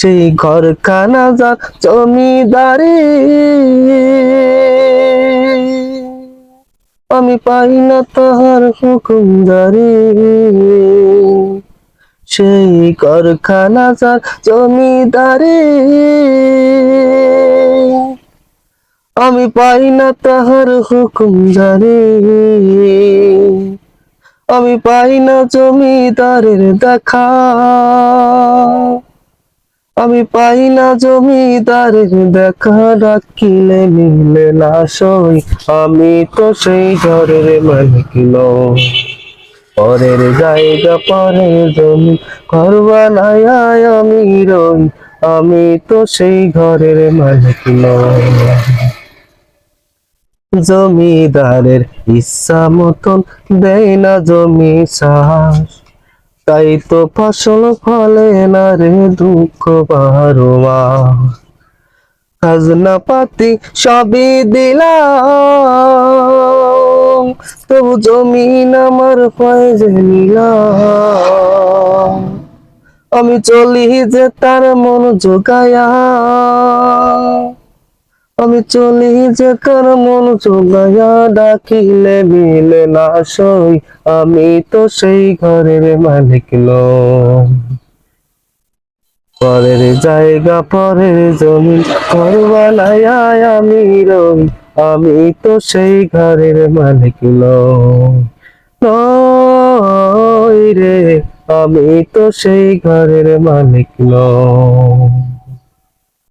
সেই ঘর খানা যা জমিদারি। আমি পাই না তাহার হুকুমদারি। সেই কারখানা যার জমিদারি। আমি পাই না তাহার হুকুমদারি। আমি পাই না জমিদারের দেখা। আমি পাই না জমিদার, দেখা ডাকিলে মিলে না সই। আমি তো সেই ঘরের মালিক নই। পরের জায়গা, পরের জমি, ঘর বানায় আমি রই। আমি তো সেই ঘরের মালিক জমিদারের ইচ্ছা মতন দেয় না জমি চাষ। তাই তো ফসল ফলে না রে দুঃখ বারো মাস। খাজনা পাতি সবই দিলাম, তবু জমিন আমার পয়সে নিলাম আমি চলি যে তার মন জোগায়া আমি চলি যে তার মন জোগায়া ডাকিলে মিলে না সই। আমি তো সেই ঘরের মালিক নই। পরের জায়গা, পরের জমি ঘর আমি রই। আমি তো সেই ঘরের মালিক নই রে, আমি তো সেই ঘরের মালিক নই।